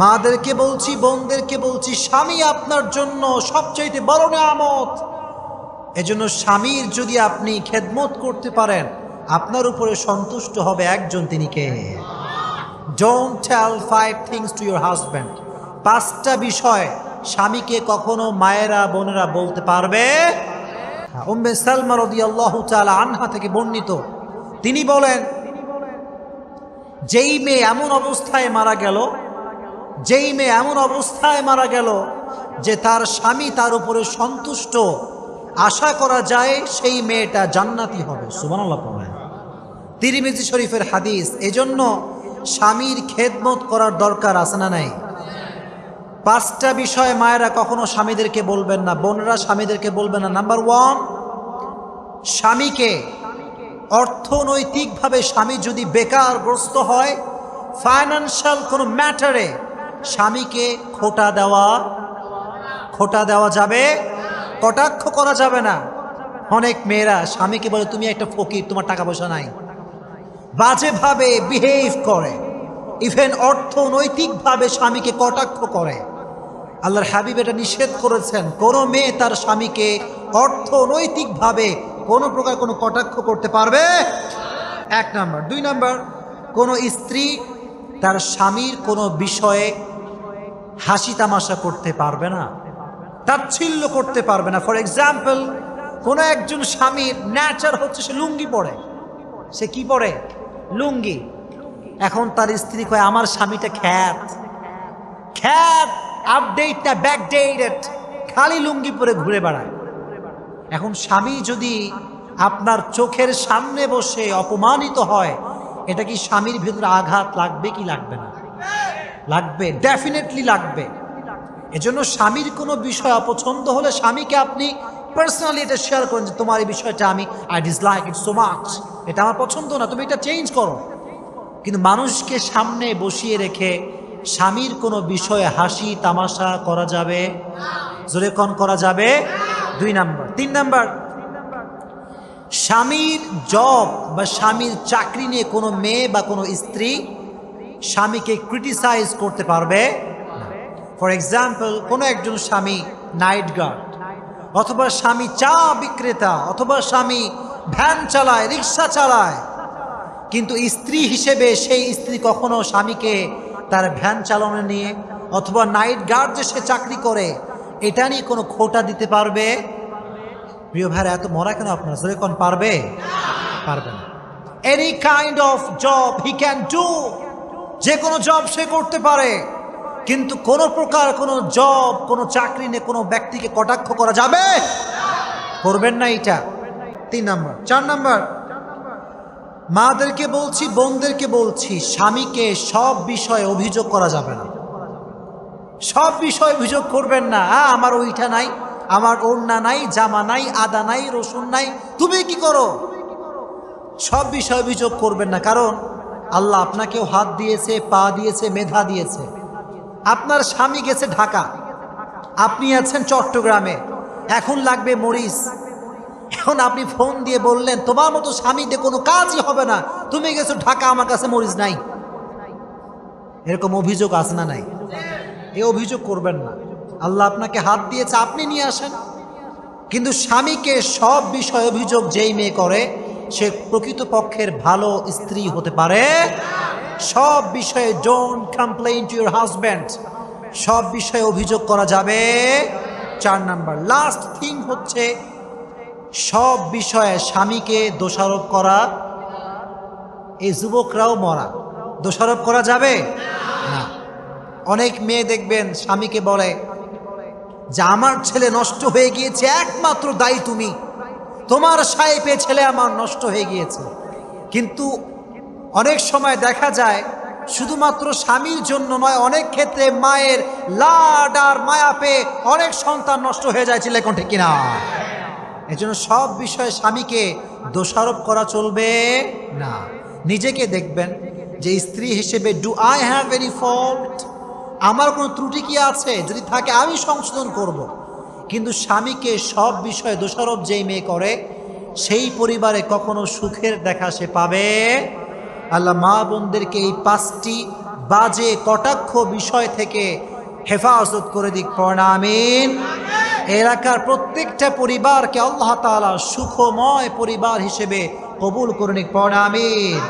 মাদেরকে বলছি, বোনদেরকে বলছি, স্বামী আপনার জন্য সবচাইতে বড় নিয়ামত। এজন্য স্বামীর যদি আপনি খেদমত করতে পারেন, আপনার উপরে সন্তুষ্ট হবে একজন তিনি কে? Don't tell five things to your husband পাঁচটা বিষয় স্বামীকে কখনো মায়েরা, বোনেরা বলতে পারবে? উম্মে সালমা রাদিয়াল্লাহু তাআলা আনহা থেকে বর্ণিত। তিনি বলেন, যেই মেয়ে এমন অবস্থায় মারা গেল যেই মেয়ে এমন অবস্থায় মারা গেল যে তার স্বামী তার উপরে সন্তুষ্ট, আশা করা যায় সেই মেয়েটা জান্নাতি হবে। পড়েন। তিরিমিজি শরীফের হাদিস, এজন্য স্বামীর খেদমত করার দরকার আছে না নাই? পাঁচটা বিষয় মায়েরা কখনো স্বামীদেরকে বলবেন না, বোনরা স্বামীদেরকে বলবেন না। নাম্বার ওয়ান স্বামীকে অর্থনৈতিকভাবে স্বামী যদি বেকারগ্রস্ত হয় ফাইন্যান্সিয়াল কোনো ম্যাটারে স্বামীকে খোটা দেওয়া খোটা দেওয়া যাবে? কটাক্ষ করা যাবে না। অনেক মেয়েরা স্বামীকে বলে, তুমি একটা ফকির, তোমার টাকা পয়সা নাই। বাজেভাবে বিহেভ করে। ইভেন অর্থনৈতিকভাবে স্বামীকে কটাক্ষ করে। আল্লাহর হাবিব এটা নিষেধ করেছেন। কোনো মেয়ে তার স্বামীকে অর্থনৈতিকভাবে কোনো প্রকার কোনো কটাক্ষ করতে পারবে? এক নাম্বার। দুই নাম্বার, কোনো স্ত্রী তার স্বামীর কোনো বিষয়ে হাসি তামাশা করতে পারবে না, তাচ্ছিল্য করতে পারবে না। ফর এক্সাম্পল কোনো একজন স্বামীর ন্যাচার হচ্ছে সে লুঙ্গি পরে। সে কি পরে? লুঙ্গি। এখন তার স্ত্রী কয়, আমার স্বামীটা খ্যাত। খ্যাত আপডেট না ব্যাকডেটেড খালি লুঙ্গি পরে ঘুরে বেড়ায়। এখন স্বামী যদি আপনার চোখের সামনে বসে অপমানিত হয়, এটা কি স্বামীর ভিতরে আঘাত লাগবে কি লাগবে না? লাগবে ডেফিনেটলি লাগবে। এজন্য স্বামীর কোনো বিষয় অপছন্দ হলে স্বামীকে আপনি পার্সোনালি এটা শেয়ার করেন যে তোমার এই বিষয়টা আমি I dislike it so much এটা আমার পছন্দ না, তুমি এটা চেঞ্জ করো। কিন্তু মানুষকে সামনে বসিয়ে রেখে স্বামীর কোনো বিষয়ে হাসি, তামাশা করা যাবে? জোরে কন, করা যাবে? দুই নাম্বার। তিন নাম্বার। স্বামীর জব বা স্বামীর চাকরি নিয়ে কোনো মেয়ে বা কোনো স্ত্রী স্বামীকে ক্রিটিসাইজ করতে পারবে ফর এক্সাম্পল কোনো একজন স্বামী নাইট গার্ড অথবা স্বামী চা বিক্রেতা, অথবা স্বামী ভ্যান চালায়, রিক্সা চালায়, কিন্তু স্ত্রী হিসেবে সেই স্ত্রী কখনো স্বামীকে তার ভ্যান চালানো নিয়ে অথবা নাইট গার্ড যে সে চাকরি করে, এটা নিয়ে কোনো খোটা দিতে পারবে? প্রিয় ভাইরা, এত মরা কেন আপনার? জোরে কোন, পারবে? পারবে না। Any kind of job he can do যে কোনো জব সে করতে পারে। কিন্তু কোনো প্রকার কোনো জব কোনো চাকরি নিয়ে কোনো ব্যক্তিকে কটাক্ষ করা যাবে? করবেন না এটা। তিন নাম্বার। চার নাম্বার। মাদেরকে বলছি, বোনদেরকে বলছি, স্বামীকে সব বিষয়ে অভিযোগ করা যাবে না। সব বিষয়ে অভিযোগ করবেন না। আমার ওইটা নাই, আমার ওড়না নাই, জামা নাই, আদা নাই, রসুন নাই। তুমি কি করো? সব বিষয়ে অভিযোগ করবেন না। কারণ আল্লাহ আপনাকেও হাত দিয়েছে, পা দিয়েছে, মেধা দিয়েছে। আপনার স্বামী গেছে ঢাকা। আপনি আছেন চট্টগ্রামে। এখন লাগবে মরিচ এখন আপনি ফোন দিয়ে বললেন, তোমার মতো স্বামীতে কোনো কাজই হবে না। তুমি গেছো ঢাকা, আমার কাছে মরিচ নাই। এরকম অভিযোগ আছে না নাই? এই অভিযোগ করবেন না। আল্লাহ আপনাকে হাত দিয়েছে, আপনি নিয়ে আসেন। কিন্তু স্বামীকে সব বিষয় অভিযোগ যেই মেয়ে করে সে প্রকৃতপক্ষের ভালো স্ত্রী হতে পারে। সব বিষয়ে don't complain to your husband সব বিষয়ে অভিযোগ করা যাবে। চার নাম্বার লাস্ট থিং হচ্ছে, সব বিষয়ে স্বামীকে দোষারোপ করা। এই যুবকরাও মরা। দোষারোপ করা যাবে? না। অনেক মেয়ে দেখবেন স্বামীকে বলে, যে আমার ছেলে নষ্ট হয়ে গিয়েছে, একমাত্র দায়ী তুমি। তোমার সাহেবে ছেলে আমার নষ্ট হয়ে গিয়েছে। কিন্তু অনেক সময় দেখা যায়, শুধুমাত্র স্বামীর জন্য নয়, অনেক ক্ষেত্রে মায়ের লাড আর মায়া পেয়ে অনেক সন্তান নষ্ট হয়ে যায় ছেলে কোনটা কিনা? এজন্য সব বিষয়ে স্বামীকে দোষারোপ করা চলবে না। নিজেকে দেখবেন যে স্ত্রী হিসেবে do I have any fault আমার কোনো ত্রুটি কি আছে? যদি থাকে, আমি সংশোধন করব। কিন্তু স্বামীকে সব বিষয়ে দোষারোপ যেই মেয়ে করে, সেই পরিবারে কখনো সুখের দেখা সে পাবে? আল্লাহ মা বোনদেরকে এই পাঁচটি বাজে, কটাক্ষ বিষয় থেকে হেফাজত করে দিক প্রণামিন এলাকার প্রত্যেকটা পরিবারকে আল্লাহ তাআলা সুখময় পরিবার হিসেবে কবুল করে নিক প্রণামিন